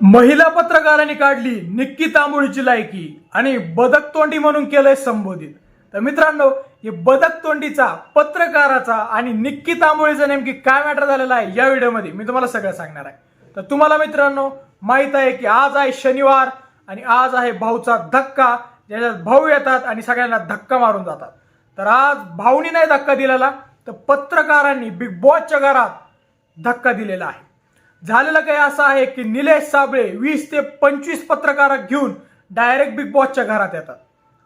महिला पत्रकारांनी काढली निक्की तांबोळीची लायकी आणि बदक तोंडी म्हणून केलंय संबोधित. तर मित्रांनो हे बदक तोंडीचा पत्रकाराचा आणि निक्की तांबोळीचा नेमकी काय मॅटर झालेला आहे या व्हिडिओमध्ये मी तुम्हाला सगळं सांगणार आहे. तर तुम्हाला मित्रांनो माहीत आहे की आज आहे शनिवार आणि आज आहे भाऊचा धक्का. ज्याच्यात भाऊ येतात आणि सगळ्यांना धक्का मारून जातात. तर आज भाऊनी नाही धक्का दिलेला तर पत्रकारांनी बिग बॉसच्या घरात धक्का दिलेला आहे. झालेलं काही असं आहे की निलेश साबळे वीस ते पंचवीस पत्रकार घेऊन डायरेक्ट बिग बॉसच्या घरात येतात.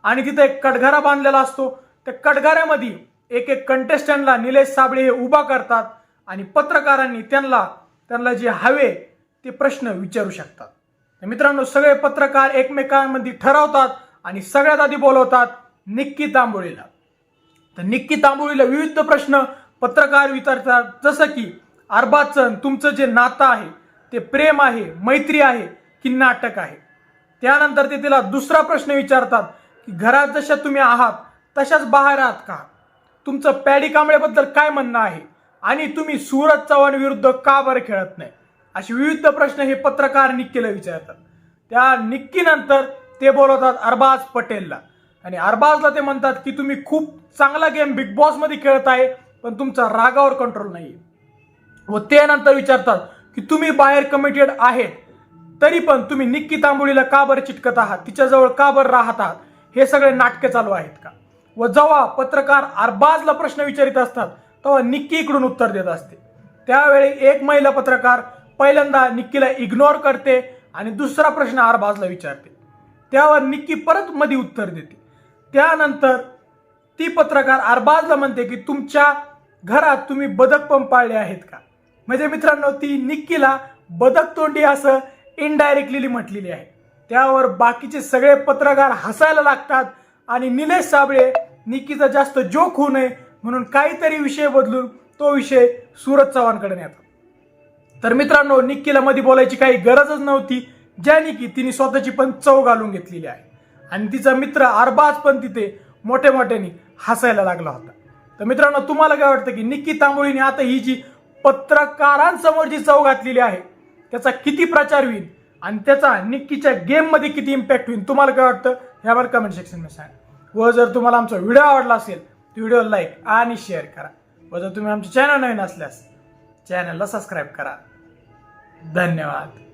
आणि तिथे एक कटघरा बांधलेला असतो. त्या कटघऱ्यामध्ये एक एक कंटेस्टंटला निलेश साबळे हे उभा करतात आणि पत्रकारांनी त्यांना त्यांना जे हवे ते प्रश्न विचारू शकतात. मित्रांनो सगळे पत्रकार एकमेकांमध्ये ठरवतात आणि सगळ्यात आधी बोलवतात निक्की तांबोळीला. तर निक्की तांबोळीला विविध प्रश्न पत्रकार विचारतात. जसं की अरबाजचं तुमचं जे नातं आहे ते प्रेम आहे मैत्री आहे की नाटक आहे? त्यानंतर ते तिला दुसरा प्रश्न विचारतात की घरात जशा तुम्ही आहात तशाच बाहेर आहात का? तुमचं पॅडी कांबळेबद्दल काय म्हणणं आहे? आणि तुम्ही सूरज चव्हाण विरुद्ध का बरं खेळत नाही? असे विविध प्रश्न हे पत्रकार निक्कीला विचारतात. त्या निक्कीनंतर ते बोलवतात अरबाज पटेलला. आणि अरबाजला ते म्हणतात की तुम्ही खूप चांगला गेम बिग बॉसमध्ये खेळत आहे पण तुमचा रागावर कंट्रोल नाही आहे व ते नंतर विचारतात की तुम्ही बाहेर कमिटेड आहेत तरी पण तुम्ही निक्की तांबोळीला का बरं चिटकत आहात? तिच्याजवळ का बरं राहत आहात? हे सगळे नाटके चालू आहेत का? व जेव्हा पत्रकार अरबाजला प्रश्न विचारित असतात तेव्हा निक्की इकडून उत्तर देत असते. त्यावेळी एक महिला पत्रकार पहिल्यांदा निक्कीला इग्नोर करते आणि दुसरा प्रश्न अरबाजला विचारते. त्यावर निक्की परत मध्ये उत्तर देते. त्यानंतर ती पत्रकार अरबाजला म्हणते की तुमच्या घरात तुम्ही बदक पण पाळले आहेत का? म्हणजे मित्रांनो ती निक्कीला बदक तोंडी असं इनडायरेक्टली म्हटलेली आहे. त्यावर बाकीचे सगळे पत्रकार हसायला लागतात आणि निलेश साबळे निक्कीचा जास्त जोक होऊ नये म्हणून काहीतरी विषय बदलून तो विषय सूरज चव्हाणकडे नेतात. तर मित्रांनो निक्कीला मध्ये बोलायची काही गरजच नव्हती ज्याने की तिने स्वतःची पण चव घालून घेतलेली आहे. आणि तिचा मित्र अरबाज पण तिथे मोठ्या मोठ्याने हसायला लागला होता. तर मित्रांनो तुम्हाला काय वाटतं की निक्की तांबोळीने आता ही जी पत्रकारांसमोर जी चव घातलेली आहे. त्याचा किती प्रचार होईल आणि त्याचा निक्कीच्या गेममध्ये किती इम्पॅक्ट होईल तुम्हाला काय वाटतं? ह्यावर कमेंट सेक्शनमध्ये सांगा. व जर तुम्हाला आमचा व्हिडिओ आवडला असेल तर व्हिडिओ लाईक आणि शेअर करा. व जर तुम्ही आमचे चॅनल नवीन असल्यास चॅनलला सबस्क्राईब करा. धन्यवाद.